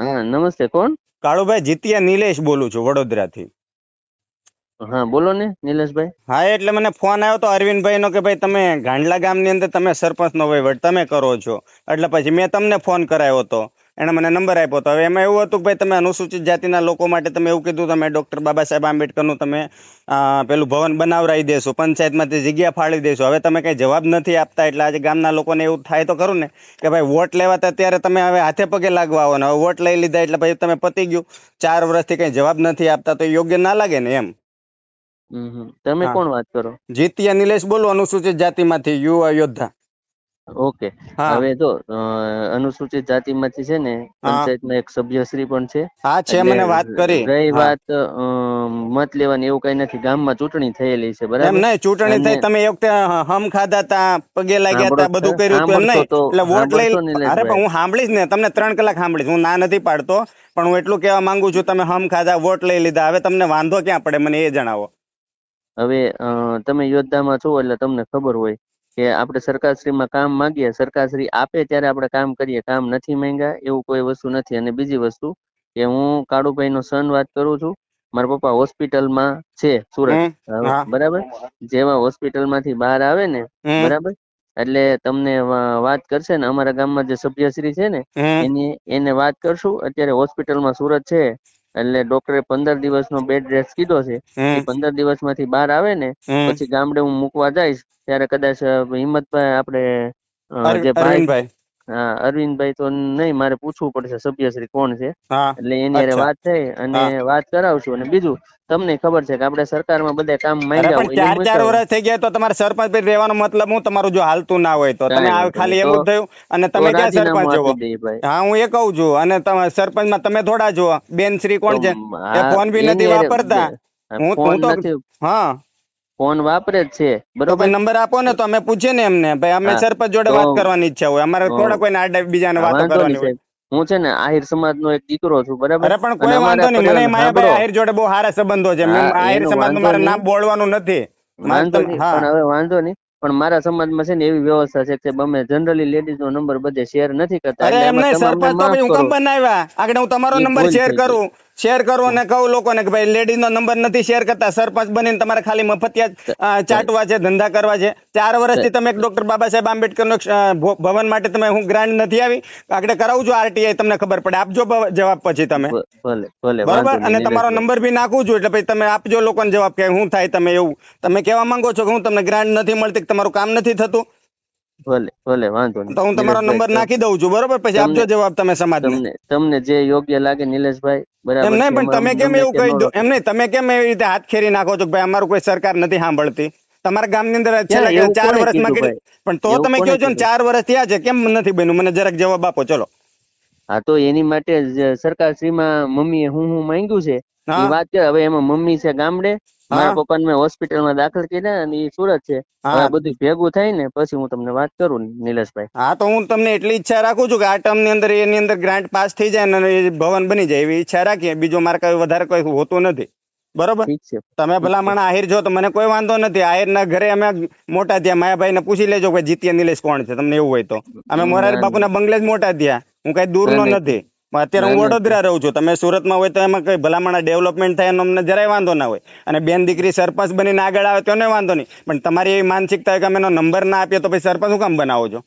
હા નમસ્તે કોણ? કાળુભાઈ જીતિયા નિલેશ બોલું છું વડોદરાથી. હા બોલો ને નિલેશભાઈ. હા એટલે મને ફોન આવ્યો તો અરવિંદભાઈ નો કે ભાઈ તમે ગાંડલા ગામની અંદર તમે સરપંચ નો વહીવટ તમે કરો છો. એટલે પછી મેં તમને ફોન કરાયો હતો એણે મને નંબર આપ્યો હતો હવે એમાં એવું હતું કે ભાઈ તમે અનુસૂચિત જાતિના લોકો માટે તમે એવું કીધું તમે ડૉક્ટર બાબા સાહેબ આંબેડકરનું તમે પેલું ભવન બનાવરાવી દેશો પંચાયતમાંથી જગ્યા ફાળી દેશો. હવે તમે કઈ જવાબ નથી આપતા એટલે આજે ગામના લોકોને એવું થાય તો ખરું ને કે ભાઈ વોટ લેવાતા ત્યારે તમે હવે હાથે પગે લાગવા આવો ને. હવે વોટ લઈ લીધા એટલે ભાઈ તમે પતી ગયું. ચાર વર્ષથી કઈ જવાબ નથી આપતા તો યોગ્ય ના લાગે ને એમ. તમે કોણ વાત કરો? જીતી નિલેશ બોલો અનુસૂચિત જાતિમાંથી યુવા યોદ્ધા. ઓકે. હા. હવે જો અ, અનુસૂચિત જાતિમાંથી છે ને હા. પંચાયતમાં એક સભ્યશ્રી પણ છે. હા છે એટલે મને વાત કરી. રહી હા. વાત અ, મત લેવાની એવું કઈ નથી. ગામમાં ચૂંટણી થયેલી છે એમ બરાબર નહીં ચૂંટણી થઈ. તમે એક વખતે હમ ખાધા તા પગે લાગ્યા તા બધું કર્યું હતું એમ નહીં. તો- એટલે વોટ લઈ સાંભળશો ને અરે પણ હું સાંભળીશ ને તમને ત્રણ કલાક સાંભળીશ. હું ના નથી પાડતો પણ હું એટલું કહેવા માંગુ છું તમે હમ ખાધા વોટ લઈ લીધા. હવે તમને વાંધો ક્યાં પડે મને એ જણાવો. હવે અ, તમે યોદ્ધામાં છો એટલે તમને ખબર હોય. કે આપણે સરકારશ્રીમાં કામ માંગીએ સરકારશ્રી આપે ત્યારે આપણે કામ કરીએ. કામ નથી માંગ્યા એવું કોઈ વસ્તુ નથી. અને બીજી વસ્તુ કે હું કાળુભાઈ નો સન વાત કરું છું. મારા પપ્પા હોસ્પિટલમાં છે સુરત. બરાબર? જેવા હોસ્પિટલમાંથી બહાર આવે ને બરાબર? એટલે તમને વાત કરશે ને અમારા ગામમાં જે સભ્યશ્રી છે ને એની એને વાત કરશું. અત્યારે હોસ્પિટલમાં સુરત છે. એટલે ડોક્ટરે પંદર દિવસનો બેડ રેસ્ટ કીધો છે. પંદર દિવસમાંથી બહાર આવે ને પછી ગામડે હું મૂકવા જઈશ ત્યારે કદાચ હિંમતભાઈ આપણે જે ભાઈ હા અરવિંદભાઈ તો નહીં મારે પૂછવું પડશે સભ્યશ્રી કોણ છે? એટલે એની અરે વાત થઈ અને વાત કરાવશું. અને બીજું તમને ખબર છે કે આપણે સરકારમાં બધા કામ માંગ્યા હોય ચાર ચાર વર્ષ થઈ ગયા તો તમારે સરપંચ ભાઈ રહેવાનો મતલબ હું તમારું જો હાલતું ના હોય તો. તમે ખાલી એવું થયું. અને તમે ક્યાં સરપંચ જોવો હા હું એ કહું છું. અને તમે સરપંચમાં તમે થોડા જુઓ. બેન શ્રી કોણ છે? ફોન બી નથી વાપરતા. હું તો હા. ફોન વાપરે જ છે બરોબર? નંબર આપો ને તો અમે પૂછીએ ને એમને. ભાઈ અમે સરપંચ જોડે વાત કરવાની ઈચ્છા હોય. અમારે થોડા કોઈને આડા બીજાને વાત કરવાની હોય. હું છે ને આહિર સમાજ નો એક દીકરો છું બરાબર? અરે પણ કોઈ વાંધો નહીં. મને માયાભાઈ આહિર જોડે બહુ સારા સંબંધો છે. મેં આહિર સમાજનું મારે નામ બોલવાનું નથી. વાંધો નહીં પણ હવે વાંધો નહીં. પણ મારા સમાજમાં છે ને એવી વ્યવસ્થા છે કે અમે જનરલી લેડીઝ નો નંબર બધે શેર નથી કરતા. અરે એટલે એમ એમાં નહીં તમે અમને સરપંચ તો હું કેમ બનાવ્યા આગળ હું તમારો નંબર શેર કરું. શેર કરો અને કહું લોકોને કે ભાઈ લેડીઝ નો નંબર નથી શેર કરતા. સરપંચ બનીને તમારે ખાલી મફતિયા ચાટવા છે ધંધા કરવા છે. ચાર વર્ષથી તમે એક ડોક્ટર બાબા સાહેબ આંબેડકર નો ભવન માટે તમે હું ગ્રાન્ટ નથી આવી. આગળ કરાવું છું આરટીઆઈ તમને ખબર પડે. આપજો જવાબ પછી તમે. બરોબર? અને તમારો નંબર બી નાખું છું એટલે પછી તમે આપજો લોકોને જવાબ કે હું થાય તમે એવું. તમે કહેવા માંગો છો કે હું તમને ગ્રાન્ટ નથી મળતી તમારું કામ નથી થતું? ભલે ભલે વાંધો નહીં. તો હું તમારો નંબર નાખી દઉં છું બરોબર? પછી આપજો જવાબ તમે સમાજ તમને તમને જે યોગ્ય લાગે નિલેશભાઈ બરાબર એમ નહીં પણ તમે કેમ એવું કહી દો એમ નહીં તમે કેમ એવી રીતે હાથ ખેરી નાખો છો કે ભાઈ અમારું કોઈ સરકાર નથી સાંભળતી? તમારા ગામની અંદર છેલ્લા ચાર વર્ષ વર્ષમાં પણ તો તમે કહો છો ને ચાર વર્ષ થયા છે કેમ નથી બન્યું? મને જરાક જવાબ આપો ચલો. હા તો એની માટે જ સરકાર શ્રીમાં મમ્મીએ હું હું માંગ્યું છે. એ વાત કે હવે એમાં મમ્મી છે ગામડે મારા. પપ્પાને મેં હોસ્પિટલમાં દાખલ કર્યા અને એ સુરત છે. હવે બધું ભેગું થાય ને પછી હું તમને વાત કરું નિલેશભાઈ. હા તો હું તમને એટલી ઈચ્છા રાખું છું કે આ ટર્મની અંદર એની અંદર ગ્રાન્ટ પાસ થઈ જાય અને એ ભવન બની જાય એવી ઈચ્છા રાખીએ. બીજો મારે કઈ વધારે કોઈ હોતું નથી. બરોબર? તમે ભલામણ આહિર જો તો મને કોઈ વાંધો નથી. આહિરના ઘરે અમે મોટા થયા. માયાભાઈ ને પૂછી લેજો કે જીતીએ નિલેશ કોણ છે. તમને એવું હોય તો. અમે મોરારી બાપુ ના. બંગલે જ મોટા થયા. હું કઈ દૂર ના, ના. નથી. અત્યારે હું. વડોદરા રહું છું. તમે સુરતમાં હોય તો એમાં કઈ ભલામણ ડેવલપમેન્ટ થાય એનો અમને જરાય વાંધો ના હોય. અને બેન દીકરી સરપંચ બનીને આગળ આવે તો વાંધો નહીં. પણ તમારી એવી માનસિકતા કે અમે એનો નંબર ના આપીએ તો પછી સરપંચ શું કામ બનાવો છો?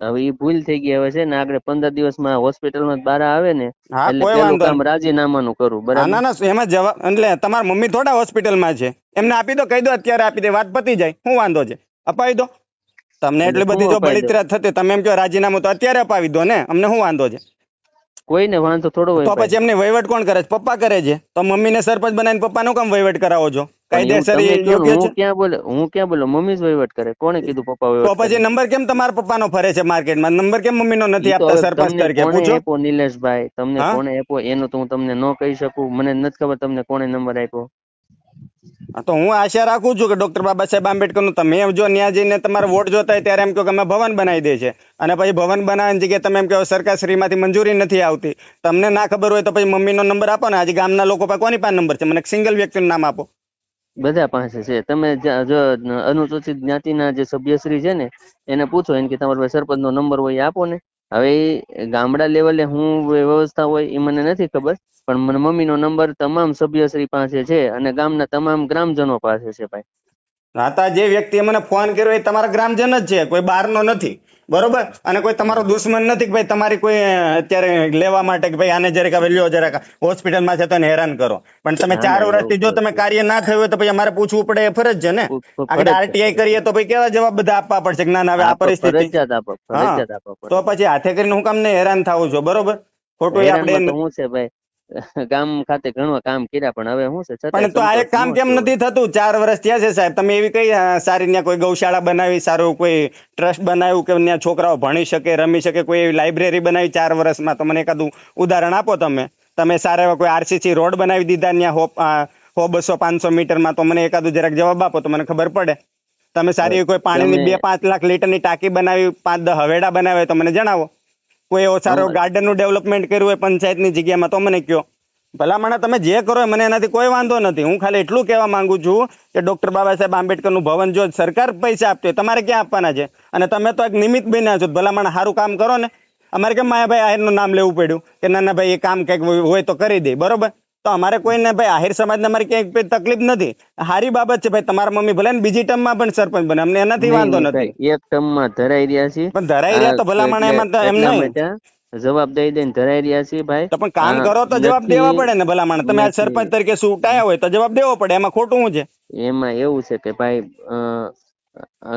હવે એ ભૂલ થઈ ગઈ હવે છે ને આગળ પંદર દિવસમાં હોસ્પિટલમાં બહાર આવે ને એટલે કોઈ વાંધો રાજીનામાનું કરું બરાબર? ના ના એમાં જવાબ એટલે તમારા મમ્મી થોડા હોસ્પિટલમાં છે. એમને આપી દો કહી દો અત્યારે આપી દે વાત પતી જાય. શું વાંધો છે? અપાવી દો. તમને એટલે બધી જો બળિતરા થતી તમે એમ કહો રાજીનામું તો અત્યારે અપાવી દો ને. અમને શું વાંધો છે? કોઈને વાંધો થોડો હોય તો ભાઈ. પછી એમને વહીવટ કોણ કરે છે? પપ્પા કરે છે? તો મમ્મીને સરપંચ બનાવીને પપ્પાનું કામ વહીવટ કરાવો છો? કાયદેસર ને, યોગ્ય છે? ક્યાં બોલે હું ક્યાં બોલો? મમ્મી જ વહીવટ કરે. કોણે કીધું પપ્પા તો વહીવટ પછી કરે? નંબર કેમ તમારા પપ્પાનો ફરે છે માર્કેટમાં? નંબર કેમ મમ્મીનો નથી ઈ આપતા સરપંચ તરીકે? પૂછો. એપો નિલેશભાઈ? તમને? કોણે એપો એનો તો હું તમને ન કહી શકું. મને નથી ખબર તમને કોણે નંબર આપ્યો. તો હું આશા રાખું છું કે ડોક્ટર બાબા સાહેબ આંબેડકરનું તમે જો ન્યા જઈને તમારે વોટ જોતા હોય ત્યારે એમ કહો કે અમે ભવન બનાવી દે છે. અને પછી ભવન બનાવવાની જગ્યાએ તમે એમ કહો સરકાર શ્રીમાંથી મંજૂરી નથી આવતી. તમને ના ખબર હોય તો પછી મમ્મીનો નંબર આપો ને. આજે ગામના લોકો પાસે કોની પાસે નંબર છે? મને સિંગલ વ્યક્તિનું નામ આપો. બધા પાસે છે. તમે જો અનુસૂચિત જ્ઞાતિના જે સભ્યશ્રી છે ને, એને પૂછો એને કે તમારો પાસે સરપંચ નો નંબર હોય એ આપો ને. હવે ગામડા લેવલે હું વ્યવસ્થા હોય એ મને નથી ખબર, પણ મને મમ્મીનો નંબર તમામ સભ્યશ્રી પાસે છે અને ગામના તમામ ગ્રામજનો પાસે છે ભાઈ. હા તો આ જે વ્યક્તિએ મને ફોન કર્યો એ તમારા ગ્રામજન જ છે કોઈ બહારનો નથી. બરોબર? અને કોઈ તમારો દુશ્મન નથી કે ભાઈ તમારી કોઈ અત્યારે લેવા માટે કે ભાઈ આને જરાક હવે લ્યો જરાક હોસ્પિટલમાં છે તો એને હેરાન કરો. પણ તમે ચાર વર્ષથી જો તમે કાર્ય ના થયું હોય તો પછી અમારે પૂછવું પડે એ ફરજ છે ને? આગળ આરટીઆઈ કરીએ તો પછી કેવા જવાબ બધા આપવા પડશે કે ના ના હવે આ પરિસ્થિતિ. તો પછી હાથે કરીને હું કામ ને હેરાન થાવું છું બરોબર? ખોટું આપણે શું છે ભાઈ? ગામ ખાતે ઘણું કામ કર્યા પણ હવે શું છે પણ તો આ એક કામ કેમ નથી થતું? ચાર વર્ષ થયા છે સાહેબ. તમે એવી કઈ સારી ત્યાં કોઈ ગૌશાળા બનાવી સારું કોઈ ટ્રસ્ટ બનાવ્યું કે ત્યાં છોકરાઓ ભણી શકે રમી શકે કોઈ એવી લાઇબ્રેરી બનાવી ચાર વર્ષમાં? તો મને એકાદું ઉદાહરણ આપો તમે. તમે સારા એવા કોઈ આરસીસી રોડ બનાવી દીધા ત્યાં હો હો બસો પાંચસો મીટરમાં? તો મને એકાદું જરાક જવાબ આપો તો મને ખબર પડે. તમે સારી એવી કોઈ પાણીની બે પાંચ લાખ લીટરની ટાંકી બનાવી પાંચ દસ હવેડા બનાવે તો મને જણાવો. કોઈ એવો સારો ગાર્ડનનું ડેવલપમેન્ટ કર્યું હોય પંચાયતની જગ્યામાં તો મને કયો. ભલામણ તમે જે કરો મને એનાથી કોઈ વાંધો નથી. હું ખાલી એટલું કહેવા માંગુ છું કે ડોક્ટર બાબા સાહેબ આંબેડકરનું ભવન જો સરકાર પૈસા આપતી હોય તમારે ક્યાં આપવાના છે? અને તમે તો એક નિમિત્ત બન્યા છો. ભલામણ સારું કામ કરો ને. અમારે કેમ માયાભાઈ આહિરનું નામ લેવું પડ્યું? કે ના ના ભાઈ એ કામ કંઈક હોય તો કરી દે. બરોબર? તો અમારે કોઈને ભાઈ આહિર સમાજને અમારી ક્યાંય કોઈ તકલીફ નથી. સારી બાબત છે ભાઈ તમારા મમ્મી ભલે બીજી ટર્મમાં પણ સરપંચ બને અમને એનાથી વાંધો નથી. એક ટર્મમાં ધરાઈ રહ્યા છીએ. પણ ધરાઈ રહ્યા તો ભલામણ એમાં તો એમ નહીં. જવાબ દઈ દઈને ધરાઈ રહ્યા છીએ ભાઈ. તો પણ કામ કરો તો જવાબ દેવા પડે ને ભલામણ. તમે આ સરપંચ તરીકે સુટાયા હોય તો જવાબ દેવો પડે એમાં ખોટું શું છે? એમાં એવું છે કે ભાઈ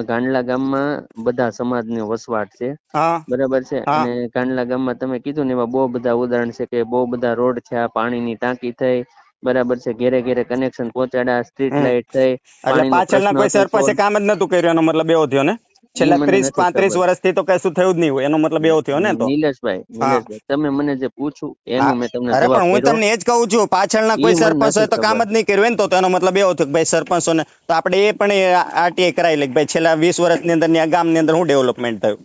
ગાંડલા ગામમાં બધા સમાજનો વસવાટ છે. બરાબર છે? અને ગાંડલા ગામમાં તમે કીધું ને એવા બહુ બધા ઉદાહરણ છે કે બહુ બધા રોડ છે આ પાણીની ટાંકી થઈ બરાબર છે? ઘેરે ઘેરે કનેક્શન પહોંચાડ્યા સ્ટ્રીટ લાઈટ લાઇટ થઈ પાછળના કોઈ સરપંચે કામ જ નતું કર્યું એનો મતલબ એવો થયો ને? છેલ્લા ત્રીસ પાંત્રીસ વર્ષથી તો કશું થયું જ નહીં હોય. એનો મતલબ એવો થયો ને તો. નીલેશભાઈ. તમે મને જે પૂછ્યું એનું મેં તમને અરે પણ હું તમને એ જ કહું છું પાછળના કોઈ સરપંચ હોય તો કામ જ નહીં કર્યું ને તો એનો મતલબ એવો થયો કે ભાઈ સરપંચોને તો આપણે એ પણ આરટીઆઈ કરાવી લઈએ કે ભાઈ છેલ્લા વીસ વર્ષની અંદર ત્યાં ગામની અંદર શું ડેવલપમેન્ટ થયું?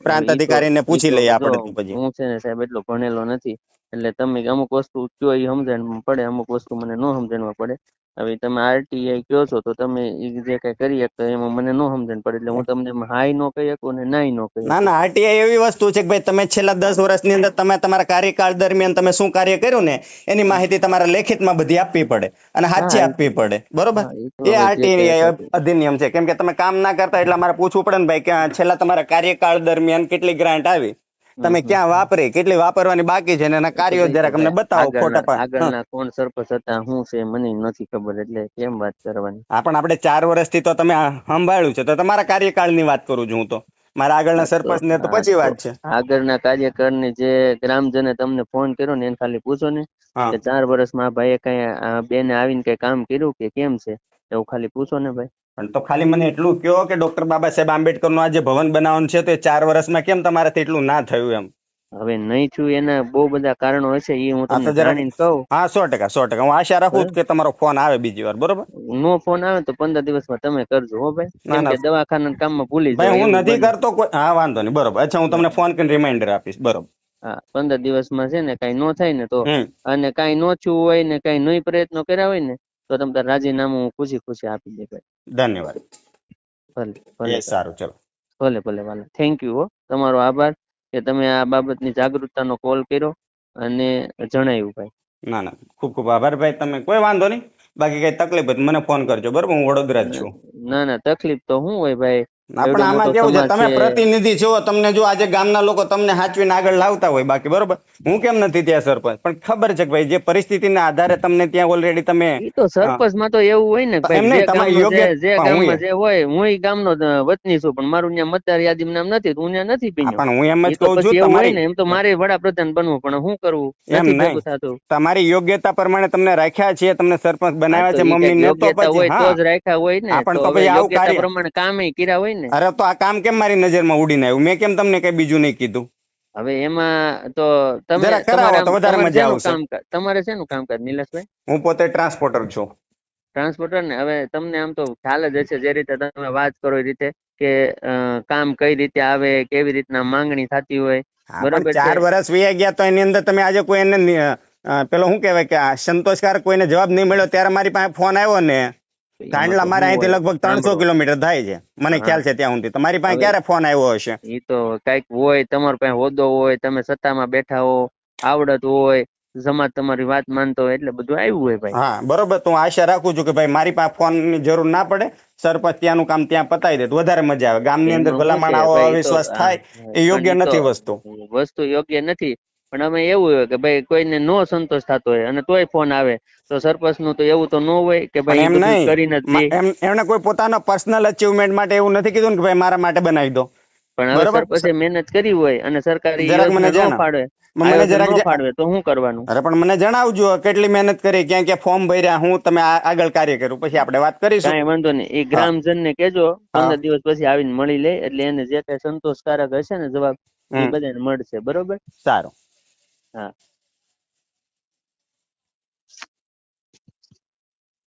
પ્રાંત અધિકારી અધિકારીને પૂછી લઈએ આપણે પછી. હું છે ને સાહેબ એટલો ભણેલો નથી એટલે તમે અમુક વસ્તુ કયો એ સમજણ પડે અમુક વસ્તુ મને ન સમજણમાં પડે. હવે તમે આરટીઆઈ કહો છો તો તમે જે કઈ કરી શકતા એમાં મને ન સમજણ પડે એટલે હું તમને હાઈ નો કહી શકું ને નાઈ નો કહી ના ના આરટીઆઈ એવી વસ્તુ છે કે ભાઈ તમે છેલ્લા દસ વર્ષની અંદર તમે તમારા કાર્યકાળ દરમિયાન તમે શું કાર્ય કર્યું ને એની માહિતી તમારા લેખિતમાં બધી આપવી પડે અને સાચી આપવી પડે બરોબર? એ આરટીઆઈ અધિનિયમ છે કેમ કે તમે કામ ના કરતા એટલે અમારે પૂછવું પડે ને ભાઈ કે છેલ્લા તમારા કાર્યકાળ દરમિયાન કેટલી ગ્રાન્ટ આવી? તમે ક્યાં વાપરી કેટલી વાપરવાની બાકી છે એના કાર્યો જરાક અમને બતાવો ફોટા પર આગળના કોણ સરપંચ હતા શું છે મને નથી ખબર એટલે કેમ વાત કરવાની? હા પણ આપણે ચાર વર્ષથી તો તમે સંભાળ્યું છે તો તમારા કાર્યકાળની વાત કરું છું હું તો. મારા આગળના સરપંચ ને તો પછી વાત છે. આગળના કાર્યકરની જે ગ્રામજને તમને ફોન કર્યો ને એને ખાલી પૂછો ને કે ચાર વર્ષમાં ભાઈએ કઈ બેને આવીને કઈ કામ કર્યું કે કેમ છે એવું ખાલી પૂછો ને ભાઈ. પણ તો ખાલી મને એટલું કહો કે ડોક્ટર બાબા સાહેબ આંબેડકરનું આ જે ભવન બનાવવાનું છે તો એ ચાર વર્ષમાં કેમ તમારાથી એટલું ના થયું એમ? હવે નહીં છું એના બહુ બધા કારણો હશે એ હું તમને જાણીને કહું. હા સો ટકા સો ટકા. હું આશા રાખું કે તમારો ફોન આવે બીજી વાર બરોબર? નો ફોન આવે તો પંદર દિવસમાં તમે કરજો હો ભાઈ. દવાખાના કામમાં ભૂલી ભાઈ હું નથી કરતો કોઈ હા વાંધો નહીં બરોબર. અચ્છા હું તમને ફોન કરીને રિમાઇન્ડર આપીશ બરોબર. હા પંદર દિવસમાં છે ને કઈ નો થાય ને તો અને કઈ નો થયું હોય ને કઈ નહીં પ્રયત્નો કર્યા હોય ને તો તમે રાજીનામું હું ખુશી ખુશી આપી દે ભાઈ. ધન્યવાદ. ભલે ભલે સારું ચલો. ભલે ભલે વાલા થેન્ક યુ હો. તમારો આભાર કે તમે આ બાબતની જાગૃતતાનો કોલ કર્યો અને જણાવ્યું ભાઈ. ના ના. ખૂબ ખૂબ આભાર ભાઈ. તમે કોઈ વાંધો નહીં. બાકી કઈ તકલીફ હોય તો મને ફોન કરજો બરોબર? હું વડોદરા જ છું. ના ના તકલીફ તો શું હોય ભાઈ. ના પણ આમાં કેવું છે? તમે પ્રતિનિધિ છો તમને જો આજે ગામના લોકો તમને હાચવીને આગળ લાવતા હોય બાકી બરોબર? હું કેમ નથી ત્યાં સરપંચ? પણ ખબર છે કે ભાઈ જે પરિસ્થિતિના આધારે તમને ત્યાં ઓલરેડી તમે તો સરપંચમાં તો એવું હોય ને એમ નહીં, તમારે યોગ્ય- જે- ગામમાં જે હોય હું એ ગામનો વતની છું પણ મારું ત્યાં મતદાર યાદી નામ નથી તો હું ત્યાં નથી હા, પીન્યો પણ હું એમ જ કહું છું તમારી ને એમ તો મારે વડાપ્રધાન બનવું પણ હું કરવું એમ નથી નહીં. તમારી યોગ્યતા પ્રમાણે તમને રાખ્યા છે તમને સરપંચ બનાવ્યા છે મમ્મી ને તો પછી હોય તો જ રાખ્યા હોય ને હા, પણ તો તો પછી આવું કાર્ય- પ્રમાણે કામે કર્યા હોય ને. અરે તો આ કામ કેમ મારી નજરમાં ઉડીને આવ્યું? મેં કેમ તમને કઈ બીજું નહીં કીધું? હવે એમાં તો તમે વધારે મજા આવશે. તમારે શેનું કામકાજ નિલેશભાઈ? હું પોતે ટ્રાન્સપોર્ટર છું. ટ્રાન્સપોર્ટર ને? હવે તમને આમ તો ખ્યાલ જ હશે જે રીતે તમે વાત કરો એ રીતે કે કામ કઈ રીતે આવે કેવી રીતના માંગણી થતી હોય. બરોબર ચાર વર્ષ વયા ગયા તો એની અંદર તમે આજે કોઈ એને પેલો શું કહેવાય કે આ સંતોષકારક કોઈને જવાબ નહીં મળ્યો ત્યારે મારી પાસે ફોન આવ્યો ને. તો એમાં ગાંડલા તો મારે શું અહીંથી લગભગ ત્રણસો કિલોમીટર થાય છે. મને ખ્યાલ છે ત્યાં સુધી. તમારી પાસે ક્યારે ફોન આવ્યો હશે? એ તો કંઈક હોય તમારી પાસે હોદ્દો હોય તમે સત્તામાં બેઠા હો આવડત હોય સમાજ તમારી વાત માનતો હોય એટલે બધું આવ્યું હોય ભાઈ. હા બરોબર. તો હું આશા રાખું છું કે ભાઈ મારી પાસે ફોનની જરૂર ના પડે. સરપંચ ત્યાંનું કામ ત્યાં પતાવી દે. તો વધારે મજા આવે. ગામની અંદર ભલામણ આવો અવિશ્વાસ થાય એ યોગ્ય નથી વસ્તુ. વસ્તુ યોગ્ય નથી. પણ અમે એવું હોય કે ભાઈ કોઈને નો સંતોષ થતો હોય અને તોય ફોન આવે તો સરપંચનું તો એવું તો ન હોય કે ભાઈ એમ નહીં. કરીને જ મા- દે. એમ એમણે કોઈ પોતાના પર્સનલ અચીવમેન્ટ માટે એવું નથી કીધું કે ભાઈ મારા માટે બનાવી દો. પણ હવે બરોબર. સરપંચે મહેનત કરી હોય અને સરકારી મને ફાળવે મને જરાક ન ફાળવે તો શું કરવાનું? અરે પણ મને જણાવજો કેટલી મહેનત કરી ક્યાં ક્યાં ફોર્મ ભર્યા હું તમે આગળ કાર્ય કર્યું પછી આપણે વાત કરીશું. કઈ વાંધો નહીં. એ ગ્રામજન ને કેજો. પંદર દિવસ પછી આવીને મળી લે એટલે એને જે કઈ સંતોષકારક હશે ને જવાબ એ બધાને મળશે. બરોબર? સારું. હા